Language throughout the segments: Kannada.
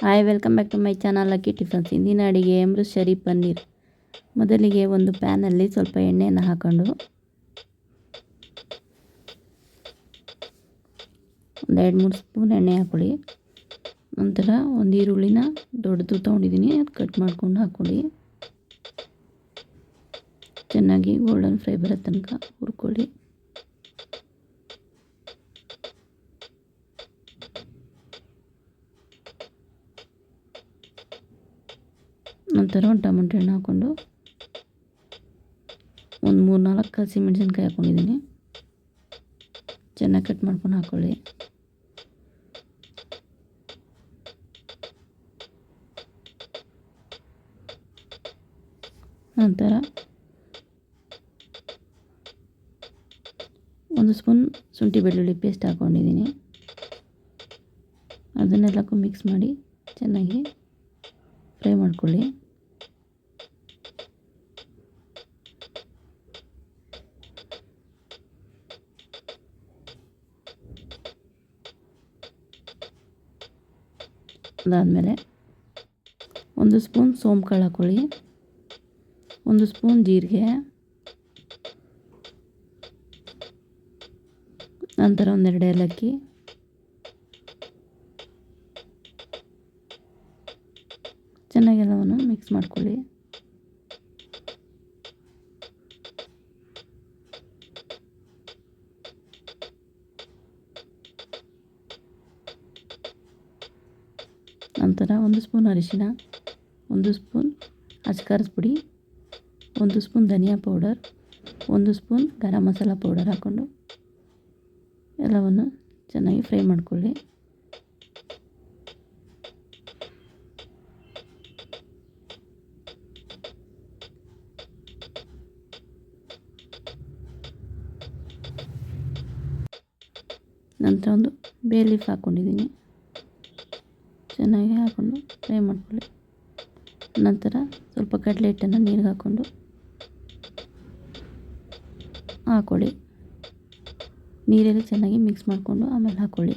Hi welcome back to my channel ಅಕ್ಕಿ ಟಿಫನ್ಸ್ ಇಂದಿನ ಅಡಿಗೆ ಅಮೃತ್ಸರಿ ಪನ್ನೀರ್. ಮೊದಲಿಗೆ ಒಂದು ಪ್ಯಾನಲ್ಲಿ ಸ್ವಲ್ಪ ಎಣ್ಣೆಯನ್ನು ಹಾಕೊಂಡು ಒಂದು ಎರಡು ಮೂರು ಸ್ಪೂನ್ ಎಣ್ಣೆ ಹಾಕ್ಕೊಳ್ಳಿ ನಂತರ ಒಂದು ಈರುಳ್ಳಿನ ದೊಡ್ಡದು ತೊಗೊಂಡಿದ್ದೀನಿ ಅದು ಕಟ್ ಮಾಡಿಕೊಂಡು ಹಾಕ್ಕೊಳ್ಳಿ ಚೆನ್ನಾಗಿ ಗೋಲ್ಡನ್ ಫ್ರೈ ಬರೋ ತನಕ ಹುರ್ಕೊಳ್ಳಿ. ನಂತರ ಒಂದು ಟೊಮೆಟೊ ಹಣ್ಣು ಹಾಕ್ಕೊಂಡು ಒಂದು ಮೂರು ನಾಲ್ಕು ಹಸಿ ಮೆಣಸಿನ್ಕಾಯಿ ಹಾಕ್ಕೊಂಡಿದ್ದೀನಿ. ಚೆನ್ನಾಗಿ ಕಟ್ ಮಾಡ್ಕೊಂಡು ಹಾಕ್ಕೊಳ್ಳಿ ನಂತರ ಒಂದು ಸ್ಪೂನ್ ಶುಂಠಿ ಬೆಳ್ಳುಳ್ಳಿ ಪೇಸ್ಟ್ ಹಾಕ್ಕೊಂಡಿದ್ದೀನಿ ಅದನ್ನೆಲ್ಲಕ್ಕೂ ಮಿಕ್ಸ್ ಮಾಡಿ ಚೆನ್ನಾಗಿ ಫ್ರೈ ಮಾಡ್ಕೊಳ್ಳಿ. ಅದಾದಮೇಲೆ ಒಂದು ಸ್ಪೂನ್ ಸೋಂಪು ಹಾಕೊಳ್ಳಿ ಒಂದು ಸ್ಪೂನ್ ಜೀರಿಗೆ, ನಂತರ ಒಂದೆರಡು ಏಲಕ್ಕಿ, ಚೆನ್ನಾಗಿ ಎಲ್ಲವನ್ನು ಮಿಕ್ಸ್ ಮಾಡ್ಕೊಳ್ಳಿ. ನಂತರ ಒಂದು ಸ್ಪೂನ್ ಅರಿಶಿನ ಒಂದು ಸ್ಪೂನ್ ಅಚ್ಕಾರದ ಪುಡಿ, ಒಂದು ಸ್ಪೂನ್ ಧನಿಯಾ ಪೌಡರ್, ಒಂದು ಸ್ಪೂನ್ ಗರಂ ಮಸಾಲ ಪೌಡರ್ ಹಾಕ್ಕೊಂಡು ಎಲ್ಲವನ್ನು ಚೆನ್ನಾಗಿ ಫ್ರೈ ಮಾಡಿಕೊಳ್ಳಿ. ನಂತರ ಒಂದು ಬೇ ಲೀಫ್ ಹಾಕ್ಕೊಂಡಿದ್ದೀನಿ. ಚೆನ್ನಾಗಿ ಹಾಕ್ಕೊಂಡು ಫ್ರೈ ಮಾಡ್ಕೊಳ್ಳಿ. ನಂತರ ಸ್ವಲ್ಪ ಕಡಲೆ ಹಿಟ್ಟನ್ನು ನೀರಿಗೆ ಹಾಕ್ಕೊಂಡು ಹಾಕ್ಕೊಳ್ಳಿ ನೀರಲ್ಲಿ ಚೆನ್ನಾಗಿ ಮಿಕ್ಸ್ ಮಾಡಿಕೊಂಡು ಆಮೇಲೆ ಹಾಕ್ಕೊಳ್ಳಿ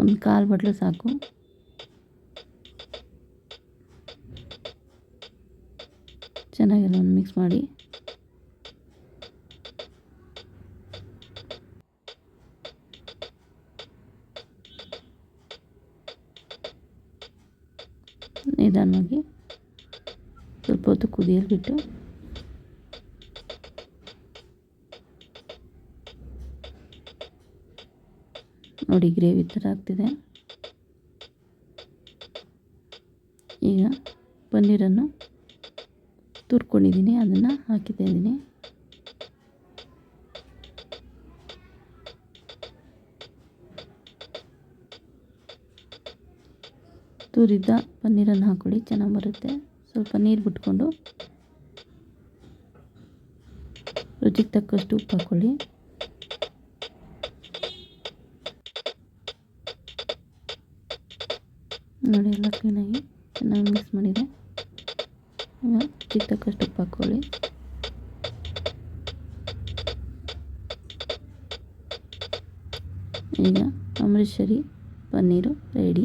ಒಂದು ಕಾಲು ಬಟ್ಲು ಸಾಕು. ಚೆನ್ನಾಗೆಲ್ಲ ಮಿಕ್ಸ್ ಮಾಡಿ. ನಿಧಾನವಾಗಿ ಸ್ವಲ್ಪ ಹೊತ್ತು ಕುದಿಯಲು ಬಿಟ್ಟು ನೋಡಿ ಗ್ರೇವಿ ಥರ ಆಗ್ತಿದೆ. ಈಗ ಪನ್ನೀರನ್ನು ತುರ್ಕೊಂಡಿದ್ದೀನಿ ಅದನ್ನು ಹಾಕಿತಾ ತುರಿದ ಪನ್ನೀರನ್ನು ಹಾಕ್ಕೊಳ್ಳಿ ಚೆನ್ನಾಗಿ ಬರುತ್ತೆ. ಸ್ವಲ್ಪ ನೀರು ಬಿಟ್ಕೊಂಡು ರುಚಿಗೆ ತಕ್ಕಷ್ಟು ಉಪ್ಪು ಹಾಕ್ಕೊಳ್ಳಿ ನೋಡಿ, ಎಲ್ಲ ಕ್ಲೀನಾಗಿ ಚೆನ್ನಾಗಿ ಮಿಕ್ಸ್ ಮಾಡಿದೆ. ಈಗ ರುಚಿಗೆ ತಕ್ಕಷ್ಟು ಉಪ್ಪು ಹಾಕ್ಕೊಳ್ಳಿ ಈಗ ಅಮೃತ್ಸರಿ ಪನ್ನೀರು ರೆಡಿ